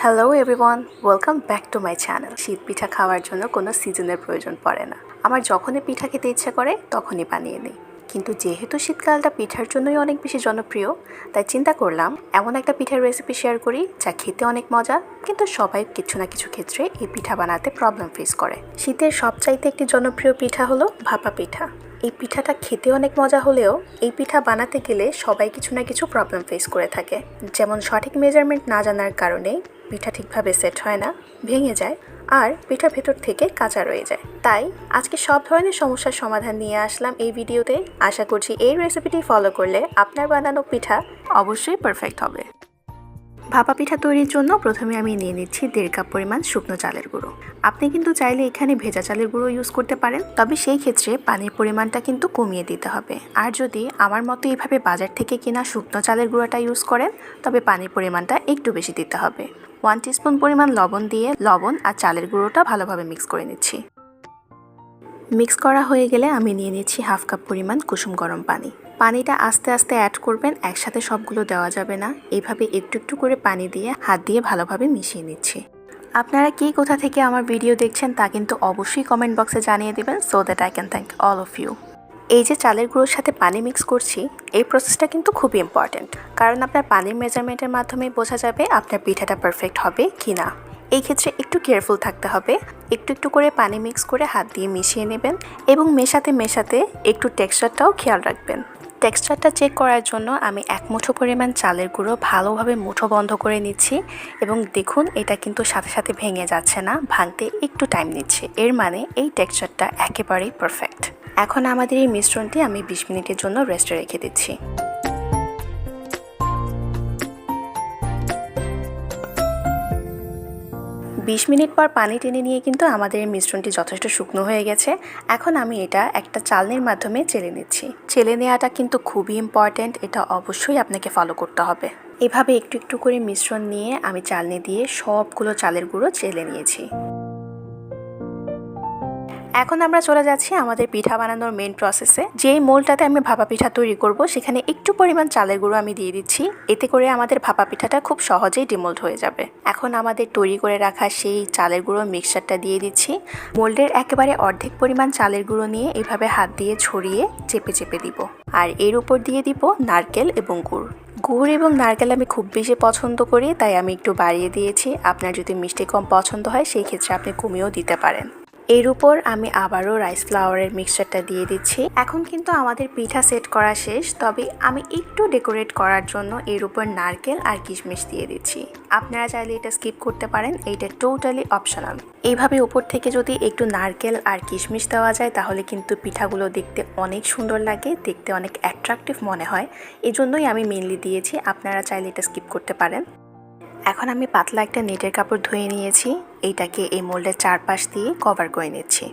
Hello everyone welcome back to my channel শীত পিঠা খাওয়ার জন্য কোনো সিজনের প্রয়োজন পড়ে না। আমার যখনই পিঠা খেতে ইচ্ছে করে, তখনই বানিয়ে নিই। কিন্তু যেহেতু শীতকালটা পিঠার জন্যই অনেক বেশি জনপ্রিয়, তাই চিন্তা করলাম, এমন একটা পিঠার রেসিপি শেয়ার করি, যা খেতে অনেক মজা, কিন্তু সবাই কিছু না কিছু ক্ষেত্রে এই পিঠা বানাতে প্রবলেম ফেস করে। শীতের সবচাইতে একটি জনপ্রিয় পিঠা হলো ভাপা পিঠা। এই পিঠাটা খেতে অনেক মজা হলেও এই পিঠা বানাতে গেলে সবাই কিছু না কিছু প্রবলেম ফেস করে থাকে। যেমন সঠিক মেজারমেন্ট না জানার কারণে পিঠা ঠিকভাবে সেট হয় না, ভেঙে যায় আর পিঠা ভেতর থেকে কাঁচা রয়ে যায়। তাই আজকে সব ধরনের সমস্যার সমাধান নিয়ে আসলাম এই ভিডিওতে আশা করছি এই রেসিপিটি ফলো করলে আপনার বানানো পিঠা অবশ্যই পারফেক্ট হবে। ভাপা পিঠা তৈরির জন্য প্রথমে আমি নিয়ে নিচ্ছি দেড় কাপ পরিমাণ শুকনো চালের গুঁড়ো। আপনি কিন্তু চাইলে এখানে ভেজা চালের গুঁড়ো ইউজ করতে পারেন, তবে সেই ক্ষেত্রে পানির পরিমাণটা কিন্তু কমিয়ে দিতে হবে। আর যদি আমার মতো এইভাবে বাজার থেকে কেনা শুকনো চালের গুঁড়োটা ইউজ করেন, তবে পানির পরিমাণটা একটু বেশি দিতে হবে। ওয়ান টিস্পুন পরিমাণ লবণ দিয়ে লবণ আর চালের গুঁড়োটা ভালোভাবে মিক্স করে নিচ্ছি। মিক্স করা হয়ে গেলে আমি নিয়ে নিচ্ছি হাফ কাপ পরিমাণ কুসুম গরম পানি। পানিটা আস্তে আস্তে অ্যাড করবেন, একসাথে সবগুলো দেওয়া যাবে না। এইভাবে একটু একটু করে পানি দিয়ে, হাত দিয়ে ভালোভাবে মিশিয়ে নিচ্ছি। আপনারা কে কোথা থেকে আমার ভিডিও দেখছেন তা কিন্তু অবশ্যই কমেন্ট বক্সে জানিয়ে দেবেন so that I can thank all of you এই যে চালের গুঁড়োর সাথে পানি মিক্স করছি, এই প্রসেসটা কিন্তু খুবই ইম্পর্ট্যান্ট কারণ আপনার পানির মেজারমেন্টের মাধ্যমে বোঝা যাবে আপনার পিঠাটা পারফেক্ট হবে কি না এই ক্ষেত্রে একটু কেয়ারফুল থাকতে হবে। একটু একটু করে পানি মিক্স করে হাত দিয়ে মিশিয়ে নেবেন এবং মেশাতে মেশাতে একটু টেক্সচারটাও খেয়াল রাখবেন। টেক্সচারটা চেক করার জন্য আমি এক মুঠো পরিমাণ চালের গুঁড়ো ভালোভাবে মুঠো বন্ধ করে নিচ্ছি এবং দেখুন এটা কিন্তু সাথে সাথে ভেঙে যাচ্ছে না, ভাঙতে একটু টাইম নিচ্ছে। এর মানে এই টেক্সচারটা একেবারেই পারফেক্ট এখন আমাদের এই মিশ্রণটি আমি বিশ মিনিটের জন্য রেস্টে রেখে দিচ্ছি। বিশ মিনিট পর পানি টেনে নিয়ে কিন্তু আমাদের এই মিশ্রণটি যথেষ্ট শুকনো হয়ে গেছে। এখন আমি এটা একটা চালনির মাধ্যমে চেলে নিচ্ছি। চেলে নেওয়াটা কিন্তু খুবই ইম্পর্ট্যান্ট এটা অবশ্যই আপনাকে ফলো করতে হবে। এভাবে একটু একটু করে মিশ্রণ নিয়ে আমি চালনি দিয়ে সবগুলো চালের গুঁড়ো চেলে নিয়েছি। এখন আমরা চলে যাচ্ছি আমাদের পিঠা বানানোর মেন প্রসেসে যেই মোলটাতে আমি ভাপা পিঠা তৈরি করব, সেখানে একটু পরিমাণ চালের গুঁড়ো আমি দিয়ে দিচ্ছি। এতে করে আমাদের ভাপা পিঠাটা খুব সহজেই ডিমোল্ড হয়ে যাবে। এখন আমাদের তৈরি করে রাখা সেই চালের গুঁড়ো মিক্সারটা দিয়ে দিচ্ছি। মোল্ডের একেবারে অর্ধেক পরিমাণ চালের গুঁড়ো নিয়ে এভাবে হাত দিয়ে ছড়িয়ে চেপে চেপে দিব। আর এর উপর দিয়ে দিব নারকেল এবং গুড়। গুড় এবং নারকেল আমি খুব বেশি পছন্দ করি, তাই আমি একটু বাড়িয়ে দিয়েছি। আপনার যদি মিষ্টি কম পছন্দ হয়, সেই ক্ষেত্রে আপনি কমিয়েও দিতে পারেন। এর উপর আমি আবারও রাইস ফ্লাওয়ারের মিক্সচারটা দিয়ে দিচ্ছি। এখন কিন্তু আমাদের পিঠা সেট করা শেষ, তবে আমি একটু ডেকোরেট করার জন্য এর উপর নারকেল আর কিশমিশ দিয়ে দিচ্ছি। আপনারা চাইলে এটা স্কিপ করতে পারেন, এইটা টোটালি অপশনাল এইভাবে উপর থেকে যদি একটু নারকেল আর কিশমিশ দেওয়া যায়, তাহলে কিন্তু পিঠাগুলো দেখতে অনেক সুন্দর লাগে, দেখতে অনেক অ্যাট্রাকটিভ মনে হয়। এজন্যই আমি মেনলি দিয়েছি, আপনারা চাইলে এটা স্কিপ করতে পারেন। এখন আমি পাতলা একটা নেটের কাপড় ধুয়ে নিয়েছি, এইটাকে এই মোল্ডের চারপাশ দিয়ে কভার করে নিচ্ছি।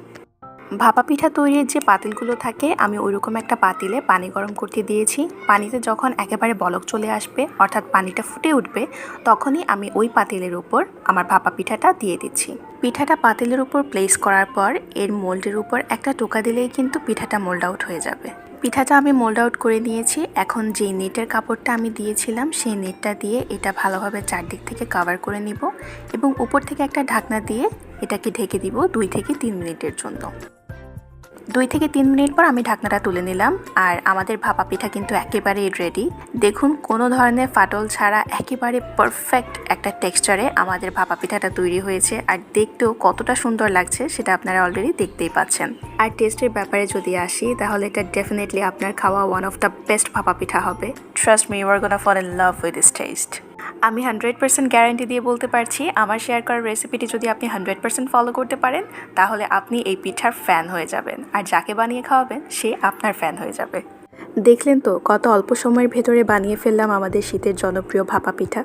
ভাপা পিঠা তৈরির যে পাতিলগুলো থাকে, আমি ওইরকম একটা পাতিলে পানি গরম করতে দিয়েছি। পানিতে যখন একেবারে বলক চলে আসবে, অর্থাৎ পানিটা ফুটে উঠবে, তখনই আমি ওই পাতিলের উপর আমার ভাপা পিঠাটা দিয়ে দিচ্ছি। পিঠাটা পাতিলের উপর প্লেস করার পর, এর মোল্ডের উপর একটা টোকা দিলেই কিন্তু পিঠাটা মোল্ড আউট হয়ে যাবে। পিঠাটা আমি মোল্ড আউট করে নিয়েছি। এখন যে নেটের কাপড়টা আমি দিয়েছিলাম, সেই নেটটা দিয়ে এটা ভালোভাবে চারদিক থেকে কাভার করে নিব এবং উপর থেকে একটা ঢাকনা দিয়ে এটাকে ঢেকে দিব দুই থেকে তিন মিনিটের জন্য। দুই থেকে তিন মিনিট পর আমি ঢাকনাটা তুলে নিলাম আর আমাদের ভাপা পিঠা কিন্তু একেবারেই রেডি দেখুন, কোনো ধরনের ফাটল ছাড়া একেবারে পারফেক্ট একটা টেক্সচারে আমাদের ভাপা পিঠাটা তৈরি হয়েছে আর দেখতেও কতটা সুন্দর লাগছে সেটা আপনারা অলরেডি দেখতেই পাচ্ছেন। আর টেস্টের ব্যাপারে যদি আসি, তাহলে এটা ডেফিনেটলি আপনার খাওয়া ওয়ান অফ দ্য বেস্ট ভাপা পিঠা হবে। Trust me you are gonna fall in love with this taste আমি হান্ড্রেড পার্সেন্ট গ্যারান্টি দিয়ে বলতে পারছি, আমার শেয়ার করার রেসিপিটি যদি আপনি হান্ড্রেড পার্সেন্ট ফলো করতে পারেন, তাহলে আপনি এই পিঠার ফ্যান হয়ে যাবেন। আর যাকে বানিয়ে খাওয়াবেন, সে আপনার ফ্যান হয়ে যাবে। দেখলেন তো, কত অল্প সময়ের ভেতরে বানিয়ে ফেললাম আমাদের শীতের জনপ্রিয় ভাপা পিঠা।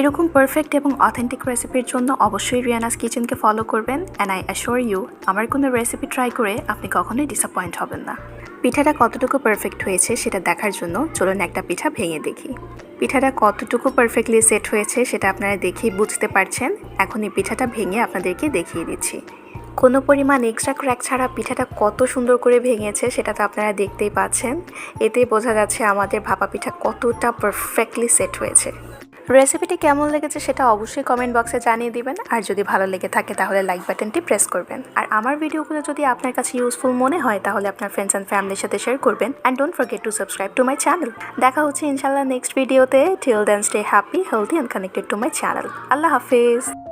এরকম পারফেক্ট এবং অথেন্টিক রেসিপির জন্য অবশ্যই রিয়ানাস কিচেনকে ফলো করবেন অ্যান্ড আই অ্যাশোর ইউ আমার কোনো রেসিপি ট্রাই করে আপনি কখনোই ডিসঅ্যাপয়েন্ট হবেন না। পিঠাটা কতটুকু পারফেক্ট হয়েছে সেটা দেখার জন্য চলুন একটা পিঠা ভেঙে দেখি। পিঠাটা কতটুকু পারফেক্টলি সেট হয়েছে সেটা আপনারা দেখেই বুঝতে পারছেন। এখন এই পিঠাটা ভেঙে আপনাদেরকে দেখিয়ে দিচ্ছি। কোনো পরিমাণ এক্সট্রা ক্র্যাক ছাড়া পিঠাটা কত সুন্দর করে ভেঙেছে সেটা তো আপনারা দেখতেই পাচ্ছেন। এতে বোঝা যাচ্ছে আমাদের ভাপা পিঠা কতটা পারফেক্টলি সেট হয়েছে। রেসিপিটি কেমন লেগেছে সেটা অবশ্যই কমেন্ট বক্সে জানিয়ে দিবেন। আর যদি ভালো লেগে থাকে তাহলে লাইক বাটনটি প্রেস করবেন। আর আমার ভিডিওগুলো যদি আপনার কাছে ইউজফুল মনে হয় তাহলে আপনার ফ্রেন্ডস অ্যান্ড ফ্যামিলির সাথে শেয়ার করবেন। And don't forget to subscribe to my channel দেখা হচ্ছে ইনশাল্লাহ নেক্সট ভিডিওতে till then stay happy healthy and connected to my channel Allah Hafiz.